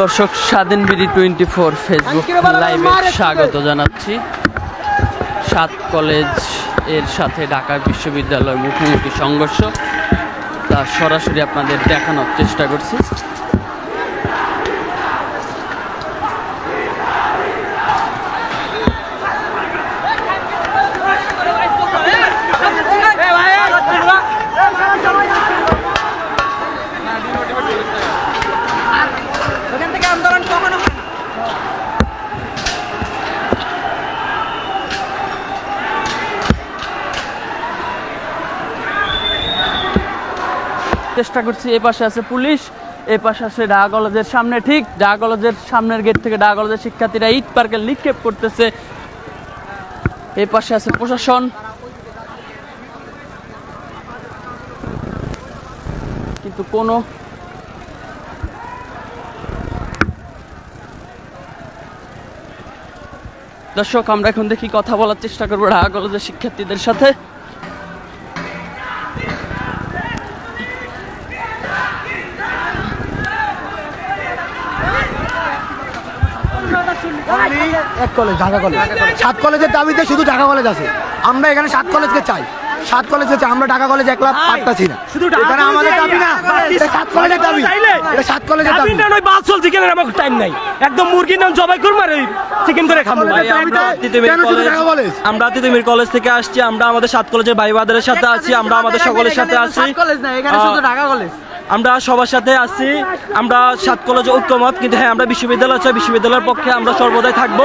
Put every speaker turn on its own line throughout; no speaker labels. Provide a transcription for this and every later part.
দর্শক স্বাধীন BD twenty four Facebook লাইভে স্বাগত জানাচ্ছি। সাত কলেজের সাথে ঢাকা বিশ্ববিদ্যালয় মুখোমুখি সংঘর্ষ। তা সরাসরি আপনাদের দেখানোর চেষ্টা করছি। চেষ্টা করছি, এ পাশে আছে পুলিশ, এ পাশে আছে ঢাকা কলেজের সামনে। ঠিক ঢাকা কলেজের সামনের গেট থেকে ঢাকা কলেজের শিক্ষার্থীরা ইট পার্কে নিক্ষেপ করতেছে। এ পাশে আছে প্রশাসন। কিন্তু কোনো দর্শক আমরা এখন দেখি কথা বলার চেষ্টা করব ঢাকা কলেজের শিক্ষার্থীদের সাথে।
এক কলেজ ঢাকা কলেজ। সাত কলেজের দাবিতে শুধু ঢাকা কলেজ আছে। আমরা এখানে সাত কলেজকে চাই। সাত কলেজে চাই আমরা ঢাকা কলেজ একলা পারতাছি না।
শুধু ঢাকা
আমাদের দাবি না। এটা সাত কলেজের দাবি। এটা সাত কলেজের দাবি।
দাবিটা নয় বাস চলছে আমার টাইম নাই? একদম মুরগির নাম জবাই করব আর চিকেন করে খাব।
আমরা তিতুমির কেন শুধু ঢাকা কলেজ?
আমরা তিতুমির কলেজ থেকে আসছি আমরা আমাদের সাত কলেজের ভাই বাদের সাথে আছি আমরা আমাদের সকলের সাথে আছি।
কলেজ না এখানে শুধু ঢাকা কলেজ।
আমরা সবার সাথে আছি আমরা সাত কলেজ ঐক্যমত কিন্তু হ্যাঁ আমরা বিশ্ববিদ্যালয় চাই বিশ্ববিদ্যালয়ের পক্ষে আমরা সর্বদাই থাকব।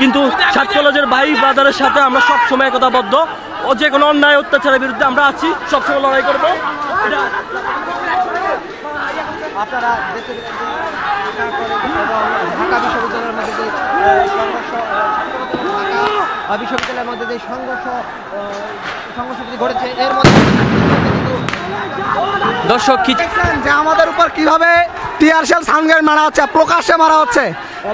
কিন্তু সাত কলেজের ভাই বাজারের সাথে আমরা সবসময় একতাবদ্ধ। ও যে কোনো অন্যায় অত্যাচারের বিরুদ্ধে আমরা আছি সবসময় লড়াই করব।
আপনারা দেখতে ঢাকা বিশ্ববিদ্যালয়ের মধ্যে যে ঢাকা বিশ্ববিদ্যালয়ের মধ্যে যে সংঘর্ষ সংঘর্ষটি ঘটেছে এর মধ্যে
দর্শক কি
যে আমাদের উপর কীভাবে টিয়ারশেল সানগ্রেড মারা হচ্ছে প্রকাশ্যে মারা হচ্ছে।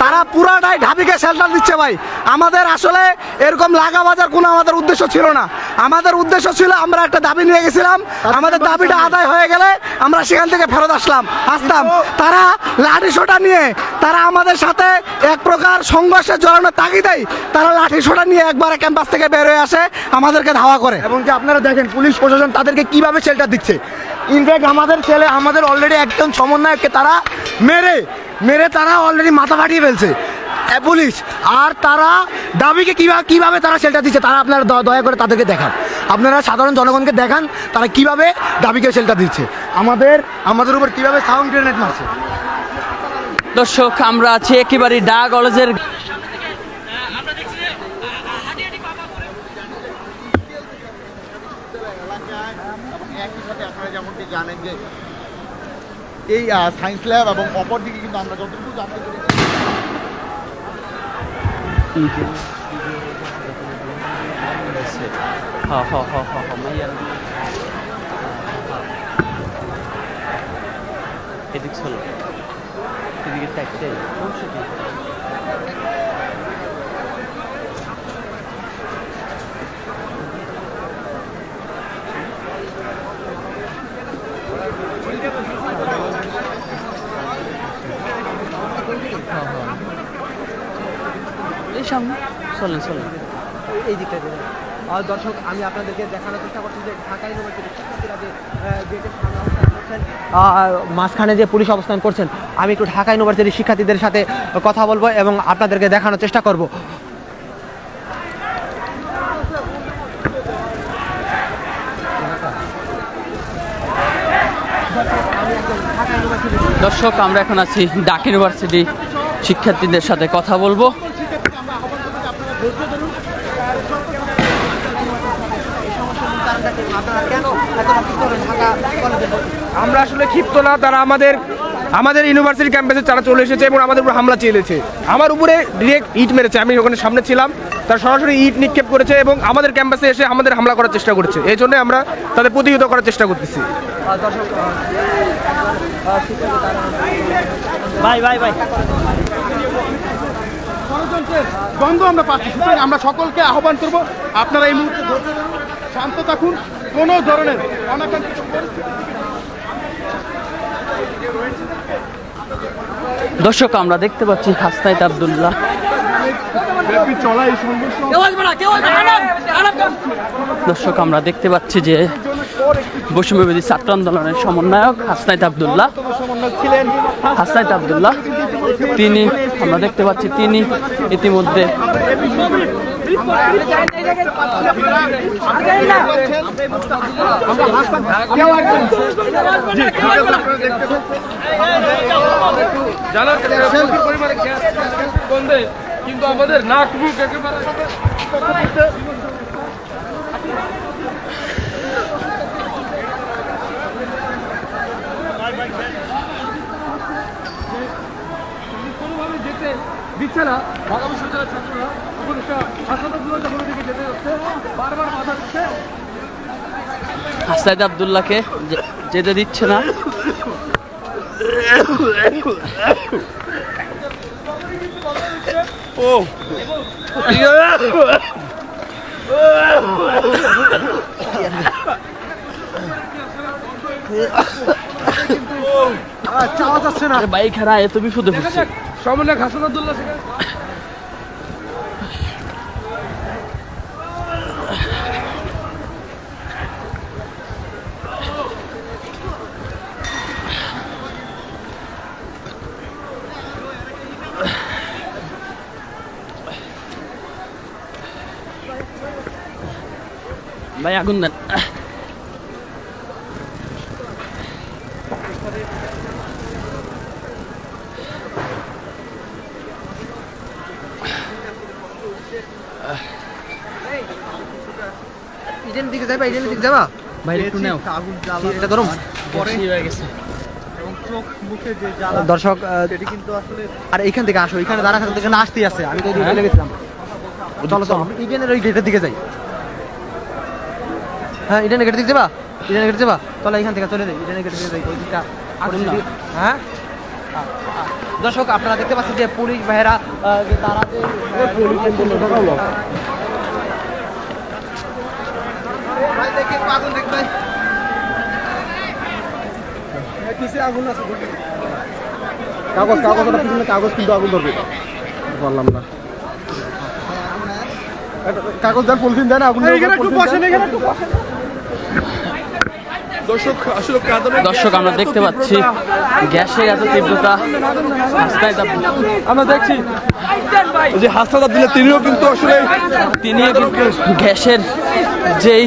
তারা পুরাটাই ঢাবিকে শেল্টার দিচ্ছে ভাই। আমাদের আসলে এরকম লাগা বাজার কোনো আমাদের উদ্দেশ্য ছিল না। আমাদের উদ্দেশ্য ছিল আমরা একটা দাবি নিয়ে গেছিলাম। আমাদের দাবিটা আদায় হয়ে গেলে আমরা সেখান থেকে ফেরত আসলাম। আসতাম। তারা লাঠি সোটা নিয়ে তারা আমাদের সাথে এক প্রকার সংঘর্ষে জড়ানোর তাগিদেই তারা লাঠি সোটা নিয়ে একবারে ক্যাম্পাস থেকে বের হয়ে আসে আমাদেরকে ধাওয়া করে। এবং যে আপনারা দেখেন পুলিশ প্রশাসন তাদেরকে কীভাবে শেল্টার দিচ্ছে। ইনফ্যাক্ট আমাদের ছেলে আমাদের অলরেডি একজন সমন্বয়ককে তারা মেরে মেরে তারা অলরেডি মাথা ফাটিয়ে ফেলছে। পুলিশ, আর তারা দাবিকে কীভাবে কীভাবে তারা শেল্টার দিচ্ছে, তারা আপনারা দয়া করে তাদেরকে দেখান। আপনারা সাধারণ জনগণকে দেখান, তারা কীভাবে দাবিকে শেল্টার দিচ্ছে। আমাদের আমাদের উপর কীভাবে সাউন্ড গ্রেনেড মারছে।
দর্শক, আমরা আছি একেবারে ডা কলেজের
একই সাথে আপনারা যেমনটি জানেন যে এই সায়েন্স ল্যাব এবং অপরদিকে কিন্তু আমরা যতটুকু জানতে পেরেছি
সমস্যা কি হ্যাঁ, হ্যাঁ। সামনে। চলেন চলেন।
এই দিকটা দিয়ে। আর দর্শক আমি আপনাদেরকে দেখানোর চেষ্টা করছি যে ঢাকা ইউনিভার্সিটির শিক্ষার্থীরা যে গেটের সামনে অবস্থান করছেন মাঝখানে যে পুলিশ অবস্থান করছেন আমি একটু ঢাকা ইউনিভার্সিটির শিক্ষার্থীদের সাথে কথা বলব এবং আপনাদেরকে দেখানোর চেষ্টা করব।
দর্শক আমরা এখন আছি ডাক ইউনিভার্সিটি শিক্ষার্থীদের সাথে কথা বলব।
আমরা আসলে ক্ষিপ্ত না, তারা আমাদের আমাদের ইউনিভার্সিটি ক্যাম্পাসে তারা চলে এসেছে এবং আমাদের উপর হামলা চেয়েছে। আমার উপরে ডিরেক্ট ইট মেরেছে, আমি ওখানে সামনে ছিলাম। তারা সরাসরি ইট নিক্ষেপ করেছে এবং আমাদের ক্যাম্পাসে এসে আমাদের হামলা করার চেষ্টা করেছে। এই জন্য আমরা তাদের প্রতিহত করার চেষ্টা করতেছি।
ভাই ভাই ভাই।
গন্ধ আমরা পাচ্ছি। সুতরাং আমরা সকলকে আহ্বান করব আপনারা এই মুহূর্তে শান্ত থাকুন কোনো ধরনের অনাকাঙ্ক্ষিত
দর্শক আমরা দেখতে পাচ্ছি হাসনাইত আবদুল্লাহ। দর্শক আমরা দেখতে পাচ্ছি যে বৈষম্যবিধি ছাত্র আন্দোলনের সমন্বয়ক হাসনাইত আবদুল্লাহ। হাসনাইত আবদুল্লাহ তিনি আমরা দেখতে পাচ্ছি তিনি ইতিমধ্যে
কিন্তু আমাদের নাক মুখ একেবারে দিচ্ছে না ঢাকা বিশ্ববিদ্যালয়ের ছাত্ররা উপদেষ্টা হাসপাতালগুলো যখন দিকে যেতে যাচ্ছে বারবার বাধা দিচ্ছে।
হাসনাইত আবদুল্লাহকে যেতে দিচ্ছে না। আরে বাইক হারা এত বিপদে পড়ছে
সমন্বয় হাসান আব্দুল্লাহ সেখানে
ভাই আগুন দেন
ইডেন দিকে যাবা দিকে যাবা?
ভাই একটু নেও।
এটা
হয়ে গেছে।
দর্শক আর এইখান থেকে আসো এখানে দাঁড়া থাকতে এখানে আসতেই আছে। আমি তো চলে গেছিলাম চলো চলো ইডেনের ওই গেটের দিকে যাই। হ্যাঁ ইডেনের গেটের দিকে যাবা? ইডেনের গেটে যাবা? চলো এখান থেকে চলে যাই। ইডেনের গেটের দিকে যাই ওই দিকটা হ্যাঁ? দর্শক আপনারা দেখতে পাচ্ছেন যে পুলিশ ভাইয়েরা তারা যে ভাই দেখে আগুন দেখ ভাই
কাগজ কাগজ পিছনে কাগজ কিন্তু আগুন ধরবে। বললাম না। কাগজ দেন পলিথিন দেন আগুন
দর্শক আমরা দেখতে পাচ্ছি গ্যাসের এত তীব্রতা।
আমরা দেখছি।
যে হাসনাত আব্দুল্লাহ তিনিও কিন্তু আসলে
তিনি কিন্তু গ্যাসের যেই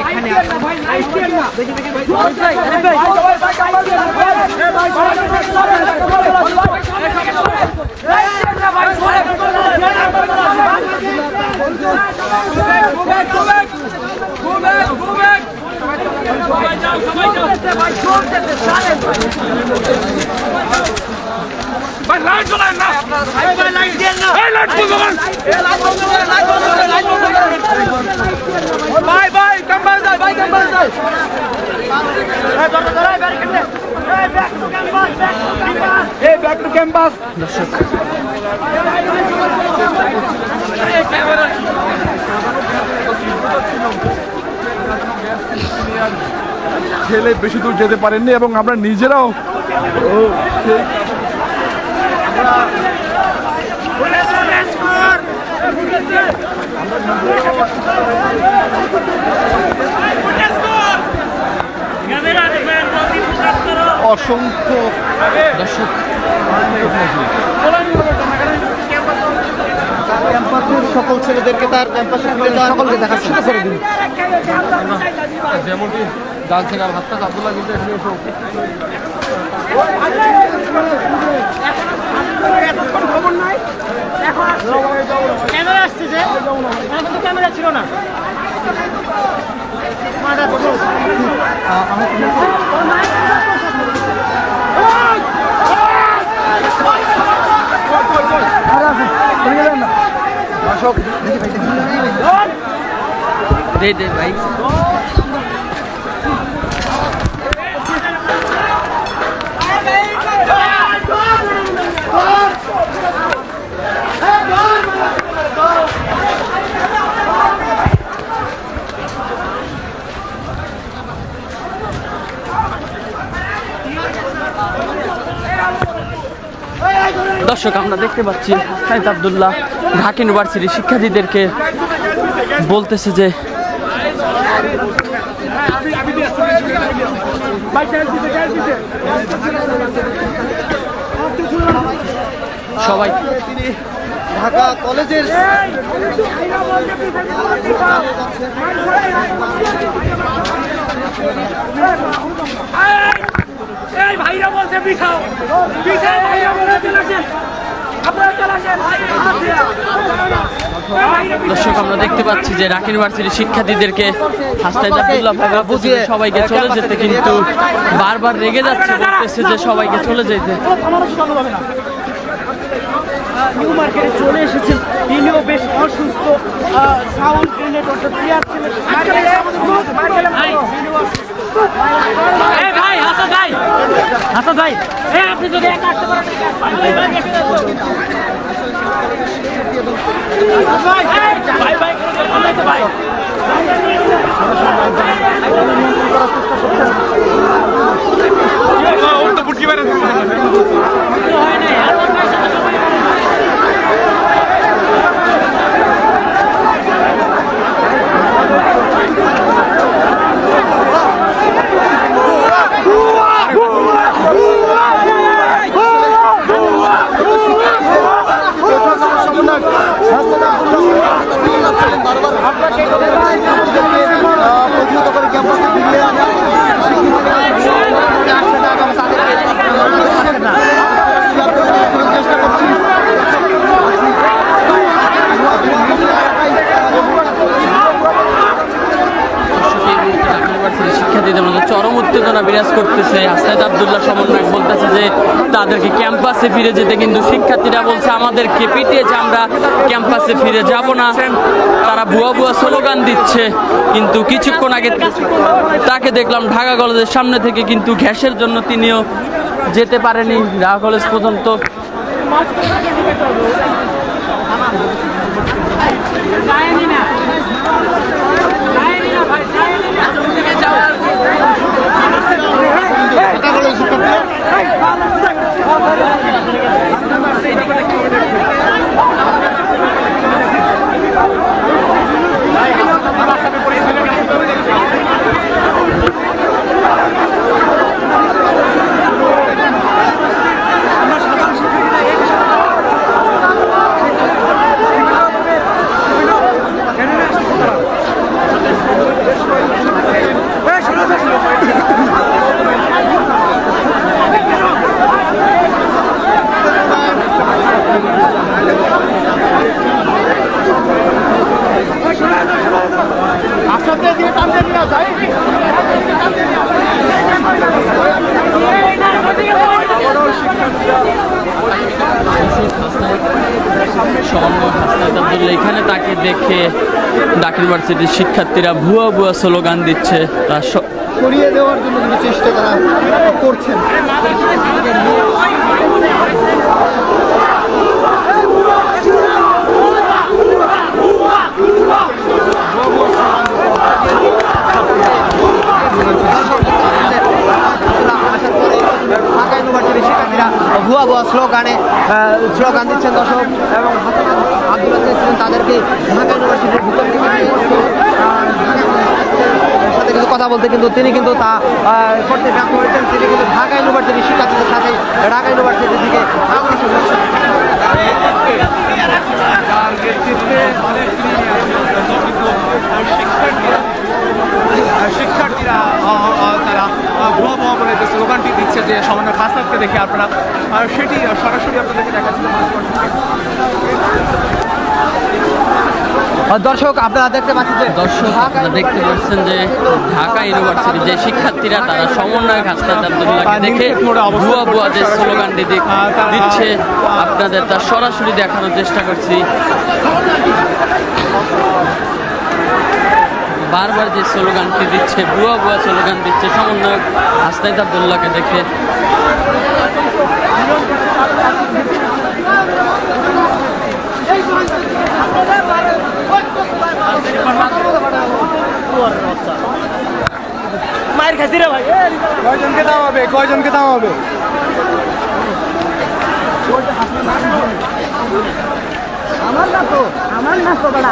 এখানে সবাই যাও সবাই যাও ভাই
চলতে চালেন
ছেলে বেশি দূর যেতে পারেননি এবং আমরা নিজেরাও অসংখ্য
দর্শক
ক্যাম্পাসের সকল ছেলেদেরকে তার ক্যাম্পাসে তুলে দেওয়ার সকলকে দেখার করে দিন।
যেমনটি জানছেন আর হাসপাতাল আব্দুল্লাহ কিন্তু
এতক্ষণ খবর নাই। তো ক্যামেরা ছিল না।
দে ভাই। দর্শক আমরা দেখতে পাচ্ছি হাসাইদ আবদুল্লাহ ঢাকা ইউনিভার্সিটির শিক্ষার্থীদেরকে বলতেছে যে সবাই
ঢাকা কলেজের
ভাইরা বলছে বিখাও বিখাও ভাইরা বলছে চলে আসেন। আপনারা চলে
দর্শক আমরা দেখতে পাচ্ছি যে ঢাকা ইউনিভার্সিটির শিক্ষার্থীদেরকে হাসনাইদ আবদুল্লাহ সবাইকে চলে যেতে কিন্তু বারবার রেগে যাচ্ছে বলতেছে যে সবাইকে চলে যেতে।
নিউ মার্কেটে চলে এসেছেন তিনিও বেশ অসুস্থ সাউন্ড গ্রেনেড অর্থাৎ ক্লিয়ার ছিলেন হাসান ভাই হাসান আপনি যদি একা আসতে পারেন ভাই ভাই
প্রতিহত করে ক্যাম্পাসে ফিরিয়ে আনা চেষ্টা করছি
এই মুহূর্তে ঢাকা ইউনিভার্সিটির শিক্ষার্থীদের মধ্যে চরম উত্তেজনা বিরাজ করতেছে। হাসনাইদ আবদুল্লাহ সমন্বয়ক বলতেছে যে, তাদেরকে ক্যাম্পাসে ফিরে যেতে কিন্তু শিক্ষার্থীরা বলছে, আমাদেরকে পিটিয়েছে আমরা ক্যাম্পাসে ফিরে যাব না। তারা ভুয়া ভুয়া স্লোগান দিচ্ছে। কিন্তু কিছুক্ষণ আগে তাকে দেখলাম ঢাকা কলেজের সামনে থেকে কিন্তু গ্যাসের জন্য তিনিও যেতে পারেনি। ঢাকা কলেজ পর্যন্ত সমন্বয় এখানে তাকে দেখে ঢাকা ইউনিভার্সিটির শিক্ষার্থীরা ভুয়া ভুয়া স্লোগান দিচ্ছে। তার
সরিয়ে দেওয়ার জন্য কিন্তু চেষ্টা তারা করছেন
ঢাকা ইউনিভার্সিটির শিক্ষার্থীরা ভুয়া ভুয়া স্লোগানে স্লোগান দিচ্ছেন দর্শক এবং হাতে আন্দোলন ছিলেন তাদেরকে ঢাকা ইউনিভার্সিটির ভিতর থেকে নিয়ে এসে, আহ, ঢাকা সাথে কিন্তু কথা বলতে কিন্তু তিনি কিন্তু তা করতে ব্যর্থ হয়েছেন। তিনি কিন্তু ঢাকা ইউনিভার্সিটির শিক্ষার্থীদের সাথে ঢাকা ইউনিভার্সিটির দিকে
আপনারা সেটি সরাসরি আপনাদেরকে দেখাচ্ছিল
দর্শক আপনারা দেখতে পাচ্ছেন যে
দর্শক আপনারা দেখতে পাচ্ছেন যে ঢাকা ইউনিভার্সিটির যে শিক্ষার্থীরা তারা সমন্বয়ক হাসনাত আবদুল্লাহকে দেখে ভুয়া ভুয়া যে স্লোগানটি দিচ্ছে আপনাদের তা সরাসরি দেখানোর চেষ্টা করছি। বারবার যে স্লোগানটি দিচ্ছে ভুয়া ভুয়া স্লোগান দিচ্ছে সমন্বয়ক হাসনাত আবদুল্লাহকে দেখে।
কয়জনকে দাম হবে? কয়জনকে দাম হবে?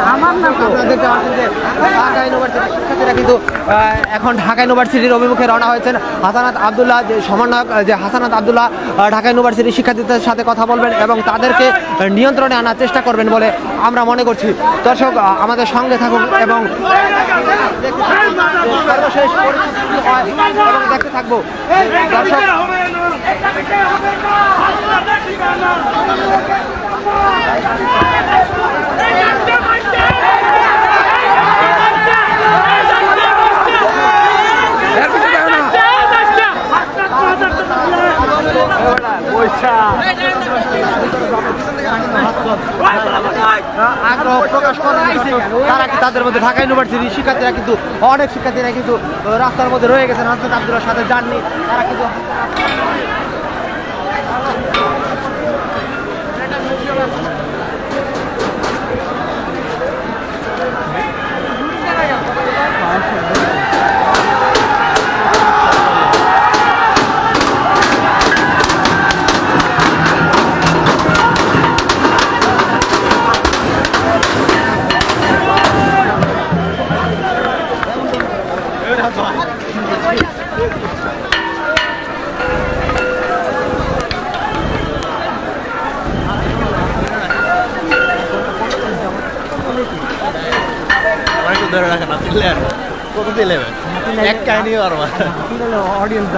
আপনারা দেখতে পাচ্ছেন যে ঢাকা ইউনিভার্সিটির শিক্ষার্থীরা কিন্তু আহ, এখন ঢাকা ইউনিভার্সিটির অভিমুখে রওনা হয়েছেন হাসানাত আবদুল্লাহ যে সমন্বয়ক যে হাসানাত আবদুল্লাহ ঢাকা ইউনিভার্সিটির শিক্ষার্থীদের সাথে কথা বলবেন এবং তাদেরকে নিয়ন্ত্রণে আনার চেষ্টা করবেন বলে আমরা মনে করছি দর্শক আমাদের সঙ্গে থাকুন এবং সর্বশেষ পরিস্থিতি হয় এবং দেখতে থাকব দর্শক আগ্রহ প্রকাশ করেন তারা কি তাদের মধ্যে ঢাকা ইউনিভার্সিটির শিক্ষার্থীরা কিন্তু অনেক শিক্ষার্থীরা কিন্তু রাস্তার মধ্যে রয়ে গেছেন হাসনাত আব্দুল্লার সাথে যাননি তারা কিন্তু
പിള്ളേർ കുറച്ചില്ലേ ഞാൻ കനി ഓർമ്മ.
ഓഡിയൻസ്